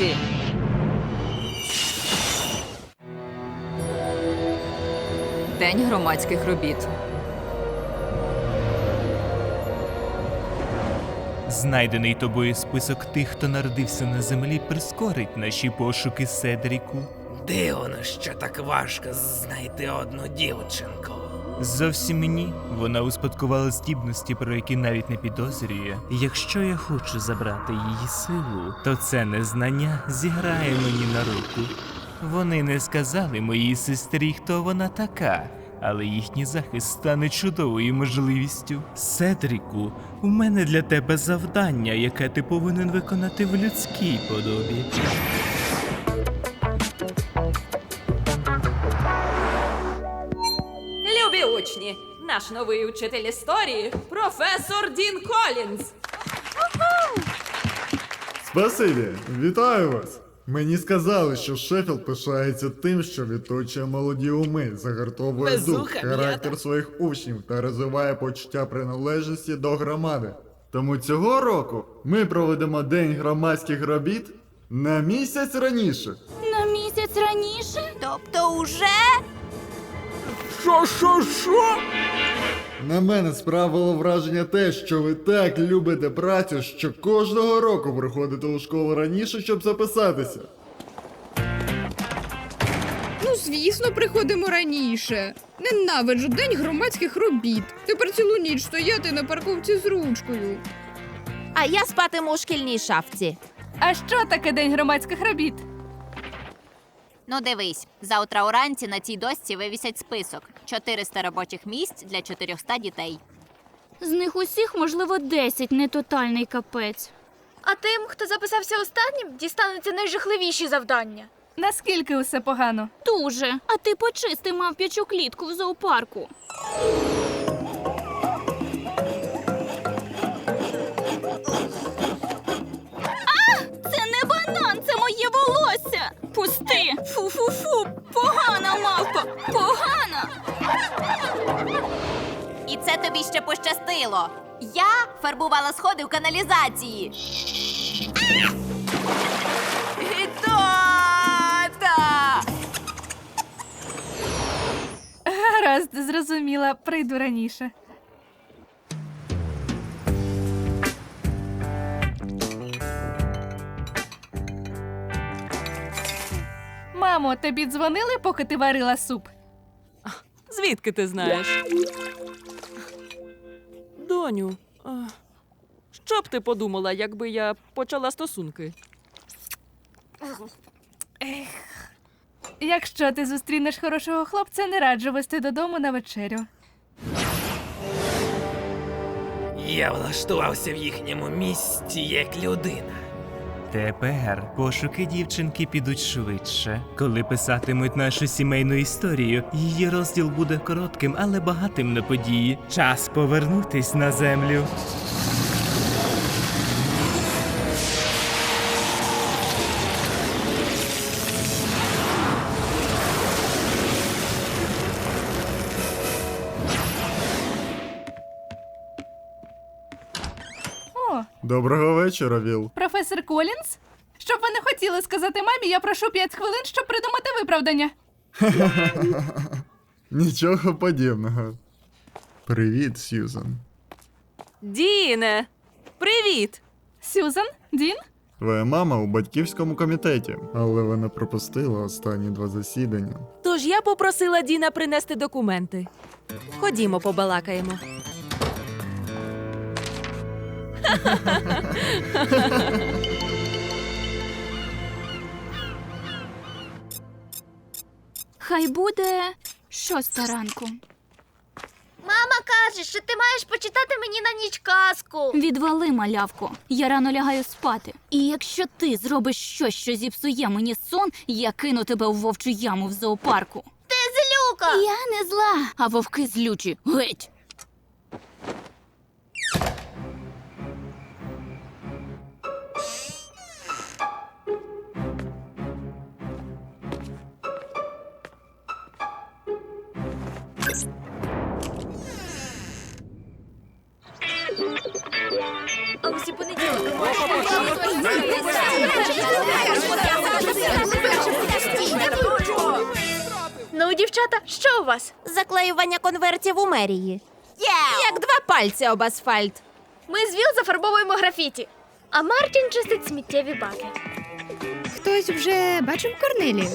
Чарівниці! День громадських робіт. Знайдений тобою список тих, хто народився на землі, прискорить наші пошуки Седріку. Дивно, що так важко знайти одну дівчинку. Зовсім ні. Вона успадкувала здібності, про які навіть не підозрює. Якщо я хочу забрати її силу, то це незнання зіграє мені на руку. Вони не сказали моїй сестрі, хто вона така, але їхній захист стане чудовою можливістю. Седріку, у мене для тебе завдання, яке ти повинен виконати в людській подобі. Наш новий учитель історії професор Дін Колінз. Спасибі, вітаю вас! Мені сказали, що Шеффілд пишається тим, що відточує молоді уми, загартовує дух, Безуха, характер своїх учнів та розвиває почуття приналежності до громади. Тому цього року ми проведемо День громадських робіт на місяць раніше. На місяць раніше? Тобто уже? На мене справило враження те, що ви так любите працю, що кожного року приходите у школу раніше, щоб записатися. Ну, звісно, приходимо раніше. Ненавиджу день громадських робіт. Тепер цілу ніч стояти на парковці з ручкою. А я спатиму у шкільній шафці. А що таке день громадських робіт? Ну дивись, завтра уранці на цій досці вивісять список: 400 робочих місць для 400 дітей. З них усіх, можливо, 10 не тотальний капець. А тим, хто записався останнім, дістануться найжахливіші завдання. Наскільки усе погано? Дуже. А ти почисти мавп'ячу клітку в зоопарку. Фу-фу-фу. Погана мавпа. Погана. І це тобі ще пощастило. Я фарбувала сходи в каналізації. Гідота! Гаразд, зрозуміла, прийду раніше. Мамо, тобі дзвонили, поки ти варила суп? Звідки ти знаєш? Доню, а, що б ти подумала, якби я почала стосунки? Ех. Якщо ти зустрінеш хорошого хлопця, не раджу вести додому на вечерю. Я влаштувався в їхньому місті як людина. Тепер пошуки дівчинки підуть швидше. Коли писатимуть нашу сімейну історію, її розділ буде коротким, але багатим на події. Час повернутись на землю. Доброго вечора, Віл. Професор Колінз? Щоб ви не хотіли сказати мамі, я прошу 5 хвилин, щоб придумати виправдання. Нічого подібного. Привіт, Сьюзан. Діне! Привіт! Сюзан, Дін? Твоя мама у батьківському комітеті, але вона пропустила останні два засідання. Тож я попросила Діна принести документи. Ходімо, побалакаємо. Хай буде шоста ранку. Мама каже, що ти маєш почитати мені на ніч казку. Відвали, малявко. Я рано лягаю спати. І якщо ти зробиш щось, що зіпсує мені сон, я кину тебе у вовчу яму в зоопарку. Ти злюка. Я не зла, а вовки злючі. Геть. А усі понеділки Ну, дівчата, що у вас? Заклеювання конвертів у мерії. Як два пальці об асфальт. Ми з Віл зафарбовуємо графіті, а Мартін чистить сміттєві баки. Хтось вже бачив Корнелію?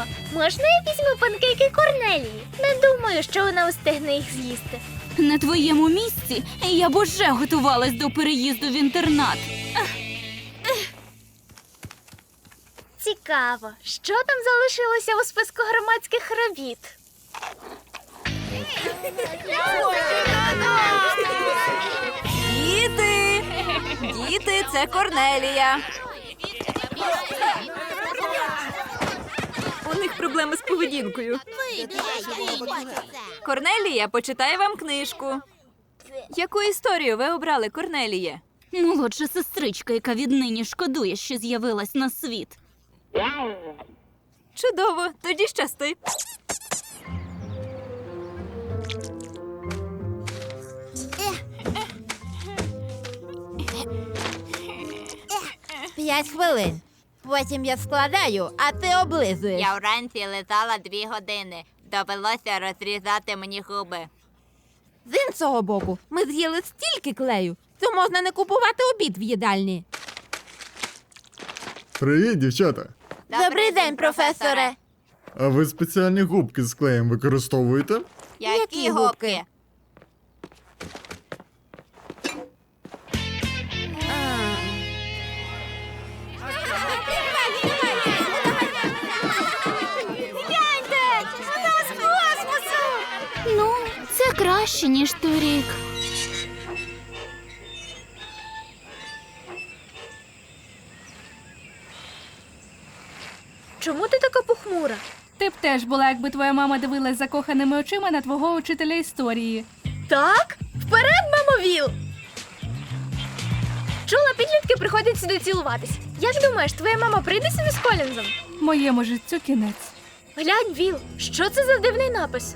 Мамо, можна я візьму панкейки Корнелії? Не думаю, що вона встигне їх з'їсти. На твоєму місці я б уже готувалась до переїзду в інтернат. Цікаво, що там залишилося у списку громадських робіт? Діти! Діти, це Корнелія. Них проблеми з поведінкою. Корнелія почитає вам книжку. Яку історію ви обрали, Корнеліє? Молодша сестричка, яка віднині шкодує, що з'явилась на світ. Чудово, тоді щасти. П'ять хвилин. Потім я складаю, а ти облизуєш. Я вранці летала дві години. Довелося розрізати мені губи. З іншого боку, ми з'їли стільки клею, то можна не купувати обід в їдальні. Привіт, дівчата! Добрий день, професоре. А ви спеціальні губки з клеєм використовуєте? Які губки? Краще, ніж торік. Чому ти така похмура? Ти б теж була, якби твоя мама дивилась закоханими очима на твого учителя історії. Так? Вперед, мамо Віл! Чула, підлітки приходять сюди цілуватись. Як думаєш, твоя мама прийде сюди з Колінзом? Моєму життю кінець. Глянь, Віл, що це за дивний напис?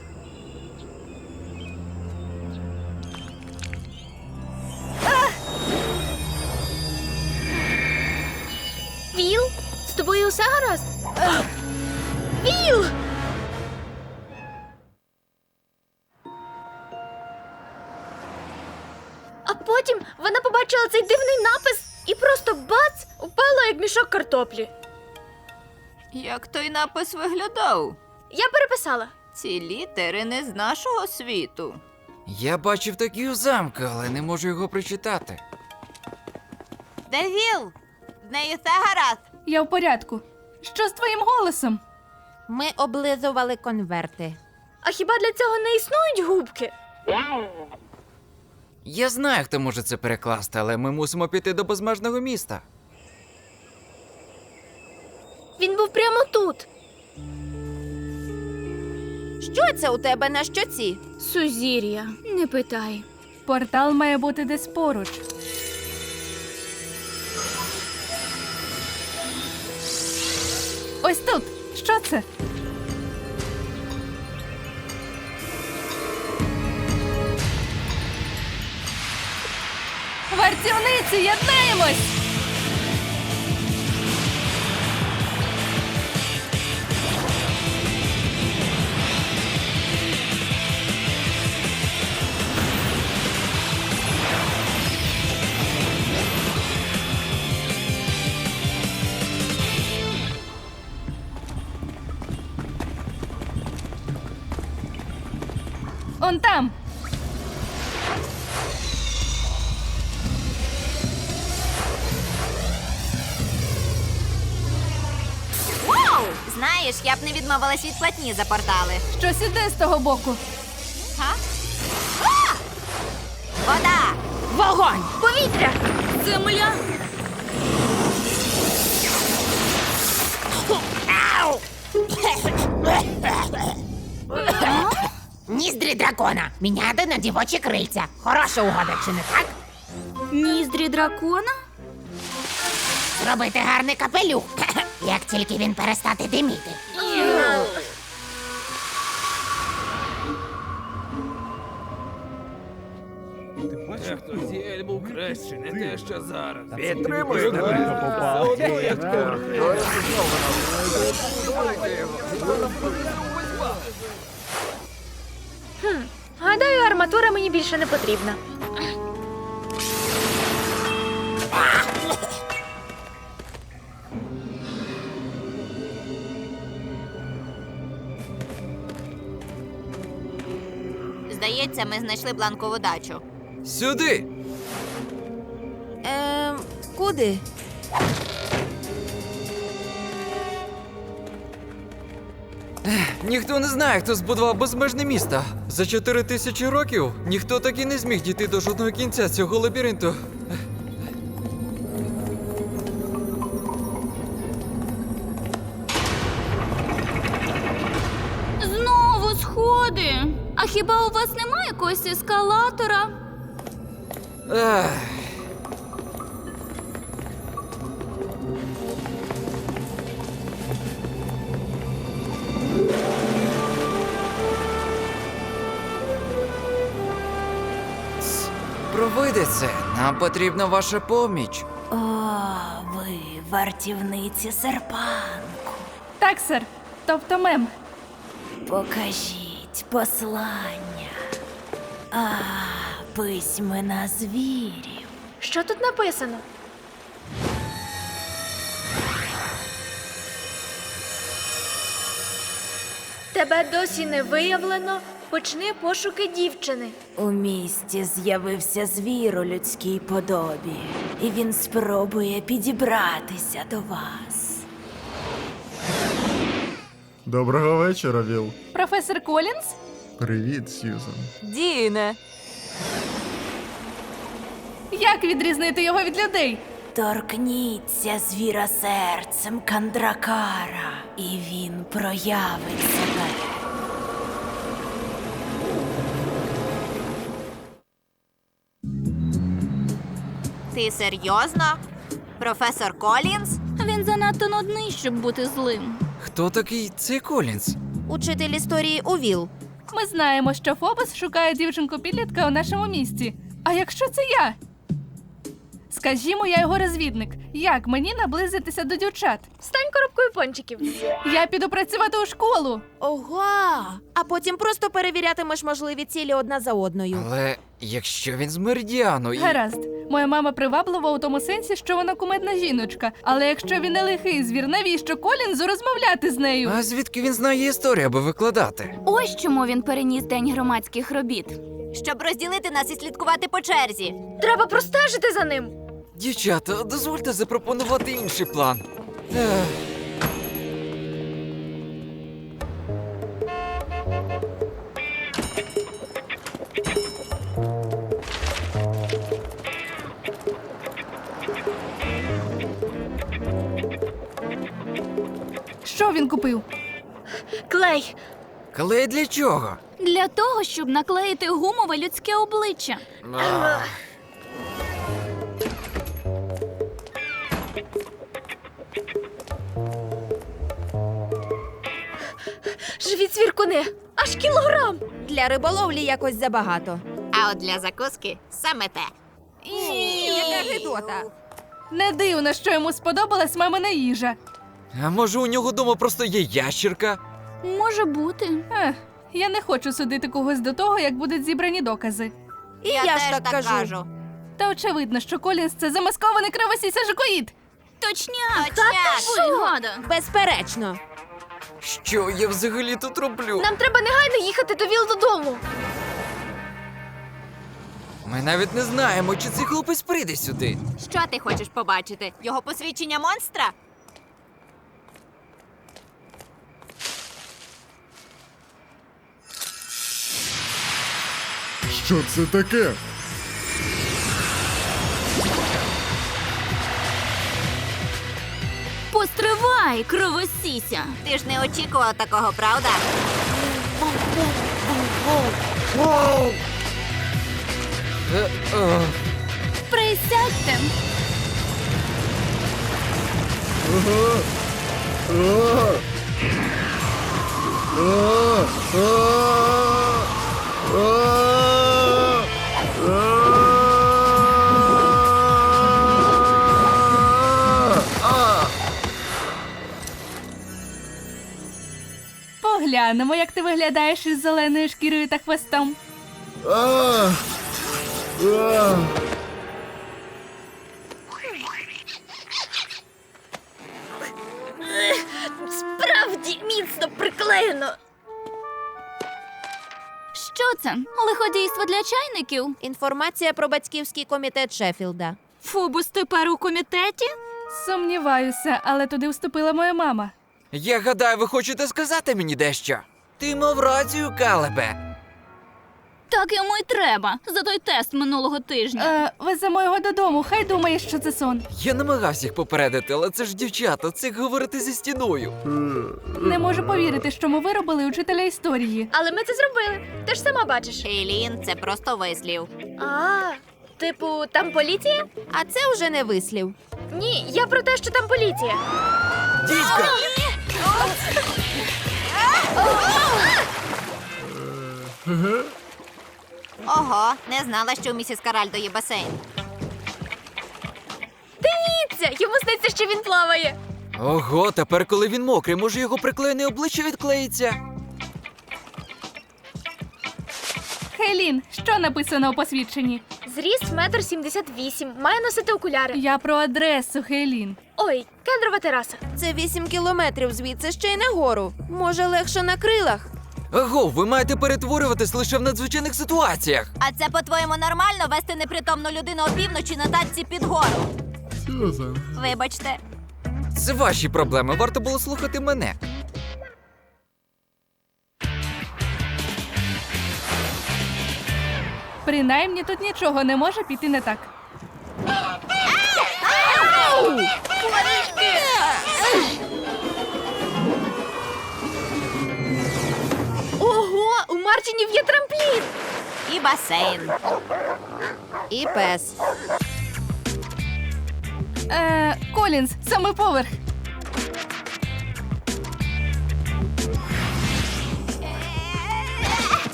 Усе гаразд? А! Віл! А потім вона побачила цей дивний напис і просто бац упала як мішок картоплі. Як той напис виглядав? Я переписала. Ці літери не з нашого світу. Я бачив такі у замку, але не можу його прочитати. Де Віл? З нею все гаразд. Я в порядку. Що з твоїм голосом? Ми облизували конверти. А хіба для цього не існують губки? Я знаю, хто може це перекласти, але ми мусимо піти до безмежного міста. Він був прямо тут. Що це у тебе на щоці? Сузір'я, не питай. Портал має бути десь поруч. Ось тут. Що це? Вартівниці, єднаємось! Вау! Знаєш, я б не відмовилась від платні за портали. Щось іде з того боку. Га? А! Вода! Вогонь! Повітря! Земля. Ніздрі дракона. Міняти на дівочі крильця. Хороша угода, чи не так? Ніздрі дракона? Зробити гарний капелюх. Як тільки він перестати диміти. Тоді був краще, не те, що зараз. Підтримую арматура мені більше не потрібна. Здається, ми знайшли бланкову дачу. Сюди! Ем, куди? Ніхто не знає, хто збудував безмежне місто. За чотири тисячі років ніхто так і не зміг дійти до жодного кінця цього лабіринту. Знову сходи. А хіба у вас немає якогось ескалатора? Ех. Провидице, нам потрібна ваша поміч. О, ви вартівниці серпанку. Так, сер. Тобто мем. Покажіть послання. А, письмена звірів. Що тут написано? Тебе досі не виявлено. Почни пошуки дівчини. У місті з'явився звір у людській подобі, і він спробує підібратися до вас. Доброго вечора, Віл. Професор Колінс? Привіт, Сьюзан. Діне. Як відрізнити його від людей? Торкніться звіра серцем Кандракара, і він проявить себе. Ти серйозно? Професор Колінз? Він занадто нудний, щоб бути злим. Хто такий цей Колінс? Учитель історії Увіл. Ми знаємо, що Фобос шукає дівчинку підлітка у нашому місті. А якщо це я? Скажімо, я його розвідник. Як мені наблизитися до дівчат? Стань коробкою пончиків. Я піду працювати у школу. Ого! А потім просто перевірятимеш можливі цілі одна за одною. Але якщо він з Меридіану і. Гаразд, моя мама приваблива у тому сенсі, що вона кумедна жіночка. Але якщо він не лихий звір, навіщо Колінзу розмовляти з нею? А звідки він знає історію, аби викладати? Ось чому він переніс день громадських робіт. Щоб розділити нас і слідкувати по черзі. Треба простежити за ним. Дівчата, дозвольте запропонувати інший план. Ех. Що він купив? Клей. Клей для чого? Для того, щоб наклеїти гумове людське обличчя. Ах. Живі цвіркуни. Аж кілограм. Для риболовлі якось забагато. А от для закуски саме те. Яка гидота. Не дивно, що йому сподобалась мамина їжа. А може у нього дома просто є ящірка? Може бути. Ех, я не хочу судити когось до того, як будуть зібрані докази. І я, я теж ж так кажу. кажу. Та очевидно, що Колінс це замаскований кривосіся жукоїд. Точняк! Точняк. Вигода! Безперечно. Що я взагалі тут роблю? Нам треба негайно їхати до Віл додому. Ми навіть не знаємо, чи цей хлопець прийде сюди. Що ти хочеш побачити? Його посвідчення монстра? Що це таке? Постривай, кровосіся. Ти ж не очікував такого, правда? Присядьте. Поглянемо, як ти виглядаєш із зеленою шкірою та хвостом. А. А. Справді міцно приклеєно. Що це? Лиходійство для чайників? Інформація про батьківський комітет Шеффілда. Фобус тепер у комітеті? Сумніваюся, але туди вступила моя мама. Я гадаю, ви хочете сказати мені дещо? Ти мав рацію, Калебе. Так йому й треба за той тест минулого тижня. Е, веземо його додому, хай думає, що це сон. Я намагався їх попередити, але це ж дівчата, це як говорити зі стіною. Не можу повірити, що ми виробили учителя історії. Але ми це зробили. Ти ж сама бачиш. Ейлін, це просто вислів. А, типу, там поліція? А це вже не вислів. Ні, я про те, що там поліція. Дідька! Ого, не знала, що у місіс Каральдо є басейн. Дивіться, йому здається, що він плаває. Ого, тепер, коли він мокрий, може його приклеєне обличчя відклеїться. Хейлін, що написано у посвідченні? Зріст метр сімдесят вісім, має носити окуляри. Я про адресу, Хейлін. Ой, кендрова тераса. Це 8 кілометрів звідси ще й нагору. Може, легше на крилах. Ого, ви маєте перетворюватись лише в надзвичайних ситуаціях. А це, по-твоєму, нормально вести непритомну людину опівночі на тачці під гору. Вибачте. Це ваші проблеми, варто було слухати мене. Принаймні тут нічого не може піти не так. Ого, у Мартінів є трамплін. І басейн. І пес. Е, Колінз, саме поверх.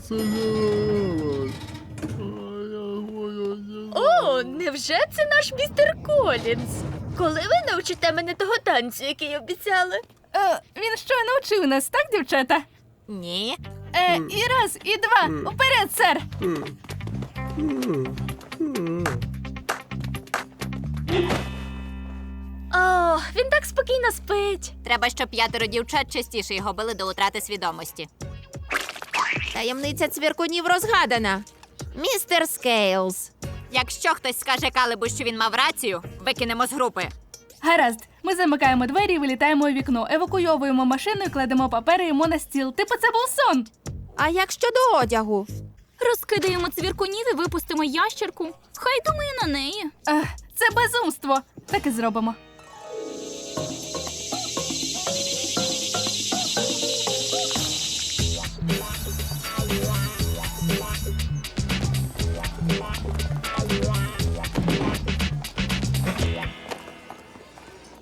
Це О, невже це наш містер Колінз? Коли ви навчите мене того танцю, який обіцяли? Е, він щойно вчив нас, так, дівчата? Ні. Е, і раз, і два. Уперед, сер! О, він так спокійно спить. Треба, щоб п'ятеро дівчат частіше його били до утрати свідомості. Таємниця цвіркунів розгадана. Містер Скейлз. Якщо хтось скаже Калебу, що він мав рацію, викинемо з групи. Гаразд, ми замикаємо двері і вилітаємо у вікно, евакуйовуємо машину і кладемо папери йому на стіл. Типу це був сон. А як щодо одягу? Розкидаємо цвіркунів і випустимо ящерку. Хай думає на неї. Е, це безумство. Так і зробимо.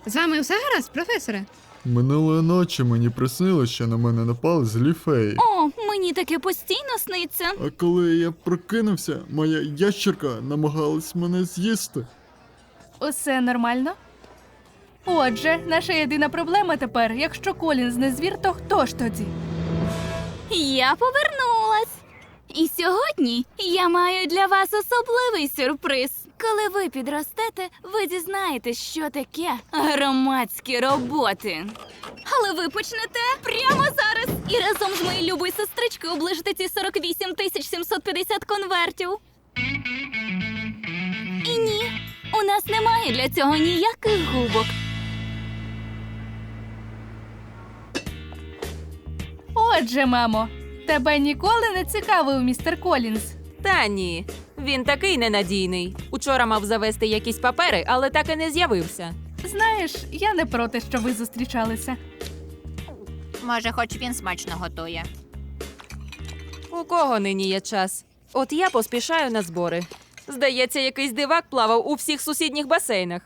З вами все гаразд, професоре? Минулої ночі мені приснилось, що на мене напали злі феї. О, мені таке постійно сниться. А коли я прокинувся, моя ящерка намагалась мене з'їсти. Усе нормально? Отже, наша єдина проблема тепер, якщо Колінз не звір, то хто ж тоді? Я повернулась. І сьогодні я маю для вас особливий сюрприз. Коли ви підростете, ви дізнаєтесь, що таке громадські роботи. Але ви почнете прямо зараз і разом з моєю любою сестричкою оближите ці 48 тисяч 750 конвертів. І ні, у нас немає для цього ніяких губок. Отже, мамо, тебе ніколи не цікавив містер Колінз. Та ні, він такий ненадійний. Учора мав завести якісь папери, але так і не з'явився. Знаєш, я не проти, що ви зустрічалися. Може, хоч він смачно готує. У кого нині є час? От я поспішаю на збори. Здається, якийсь дивак плавав у всіх сусідніх басейнах.